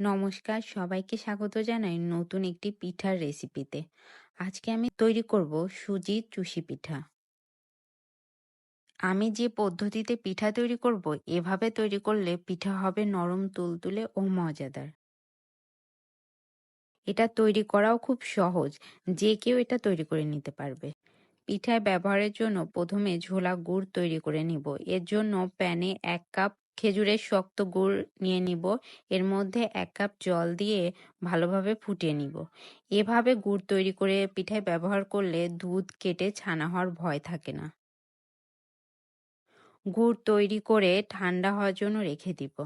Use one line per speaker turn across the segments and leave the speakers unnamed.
নমস্কার, সবাইকে স্বাগত জানাই নতুন একটি পিঠার রেসিপিতে। আজকে আমি তৈরি করব সুজি চুষি পিঠা। আমি যে পদ্ধতিতে পিঠা তৈরি করব, এভাবে তৈরি করলে পিঠা হবে নরম, তুলতুলে ও মজাদার। এটা তৈরি করাও খুব সহজ, যে কেউ এটা তৈরি করে নিতে পারবে। পিঠায় ব্যবহারের জন্য প্রথমে ঝোলা গুড় তৈরি করে নিব। এর জন্য প্যানে এক কাপ খেজুরের শক্ত গুড় নিয়ে নিব। এর মধ্যে এক কাপ জল দিয়ে ভালোভাবে ফুটিয়ে নিব। এভাবে গুড় তৈরি করে পিঠায় ব্যবহার করলে দুধ কেটে ছানা হওয়ার ভয় থাকে না। গুড় তৈরি করে ঠান্ডা হওয়ার জন্য রেখে দিব।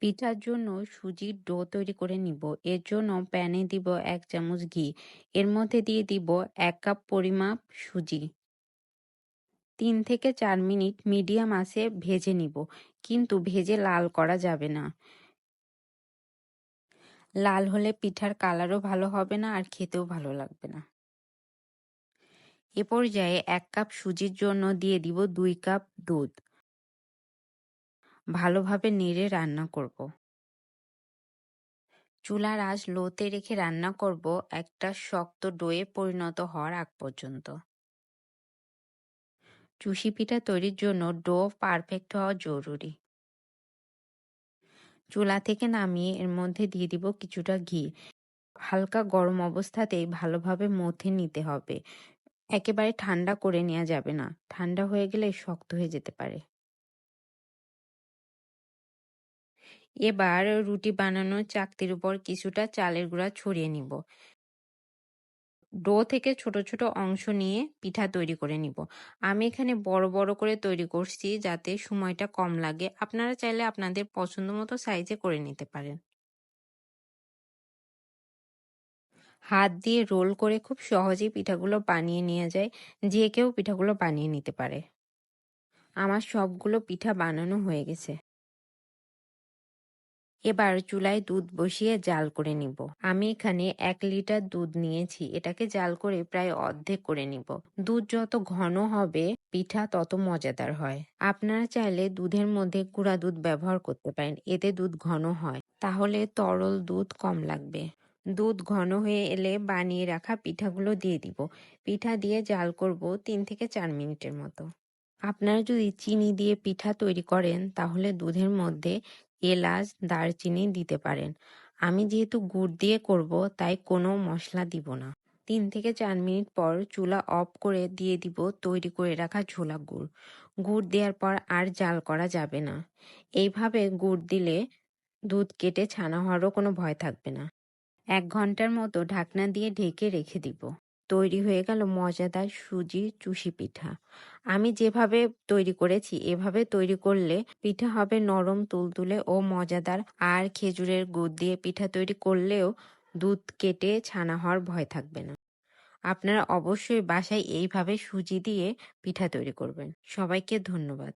পিঠার জন্য সুজির ডো তৈরি করে নিব। এর জন্য প্যানে দিব এক চামচ ঘি। এর মধ্যে দিয়ে দিব এক কাপ পরিমাপ সুজি। তিন থেকে চার মিনিট মিডিয়াম আঁচে ভেজে নিব, কিন্তু ভেজে লাল করা যাবে না। লাল হলে পিঠার কালারও ভালো হবে না আর খেতেও ভালো লাগবে না। এ পর্যায়ে এক কাপ সুজির জন্য দিয়ে দিব দুই কাপ দুধ। ভালোভাবে নেড়ে রান্না করব। চুলার আঁচ লোতে রেখে রান্না করব একটা শক্ত ডোয়ে পরিণত হওয়ার আগ পর্যন্ত। চুষি পিঠা তৈরির জন্য ডো পারফেক্ট হওয়া জরুরি। চুলা থেকে নামিয়ে এর মধ্যে দিয়ে দিব কিছুটা ঘি। হালকা গরম অবস্থাতেই ভালোভাবে মথে নিতে হবে। একেবারে ঠান্ডা করে নেওয়া যাবে না। ঠান্ডা হয়ে গেলে শক্ত হয়ে যেতে পারে। এবার রুটি বানানোর চাকতির উপর কিছুটা চালের গুঁড়া ছড়িয়ে নিব। ডো থেকে ছোট ছোট অংশ নিয়ে পিঠা তৈরি করে নিব। আমি এখানে বড় বড় করে তৈরি করছি যাতে সময়টা কম লাগে। আপনারা চাইলে আপনাদের পছন্দ মতো সাইজে করে নিতে পারেন। হাত দিয়ে রোল করে খুব সহজেই পিঠাগুলো বানিয়ে নিয়ে যায়। যে কেউ পিঠাগুলো বানিয়ে নিতে পারে। আমার সবগুলো পিঠা বানানো হয়ে গেছে। এবার চুলায় দুধ বসিয়ে জাল করে নিব। আমি এখানে এক লিটার দুধ নিয়েছি, এটাকে জাল করে প্রায় অর্ধেক করে নিব। দুধ যত ঘন হবে, পিঠা তত মজাদার হয়। আপনারা চাইলে দুধের মধ্যে গুঁড়া দুধ ব্যবহার করতে পারেন, এতে দুধ ঘন হয়। তাহলে তরল দুধ কম লাগবে। দুধ ঘন হয়ে এলে বানিয়ে রাখা পিঠাগুলো দিয়ে দিব। পিঠা দিয়ে জাল করব তিন থেকে চার মিনিটের মতো। আপনারা যদি চিনি দিয়ে পিঠা তৈরি করেন, তাহলে দুধের মধ্যে এলাচ, দারচিনি দিতে পারেন। আমি যেহেতু গুড় দিয়ে করব, তাই কোনো মশলা দিব না। তিন থেকে চার মিনিট পর চুলা অফ করে দিয়ে দিব তৈরি করে রাখা ঝোলা গুড়। গুড় দেওয়ার পর আর জাল করা যাবে না। এইভাবে গুড় দিলে দুধ কেটে ছানা হওয়ারও কোনো ভয় থাকবে না। এক ঘণ্টার মতো ঢাকনা দিয়ে ঢেকে রেখে দিব। তৈরি হয়ে গেল মজাদার সুজি চুষি পিঠা। আমি যেভাবে তৈরি করেছি, এভাবে তৈরি করলে পিঠা হবে নরম, তুলতুলে ও মজাদার। আর খেজুরের গুড় দিয়ে পিঠা তৈরি করলেও দুধ কেটে ছানা হওয়ার ভয় থাকবে না। আপনারা অবশ্যই বাসায় এইভাবে সুজি দিয়ে পিঠা তৈরি করবেন। সবাইকে ধন্যবাদ।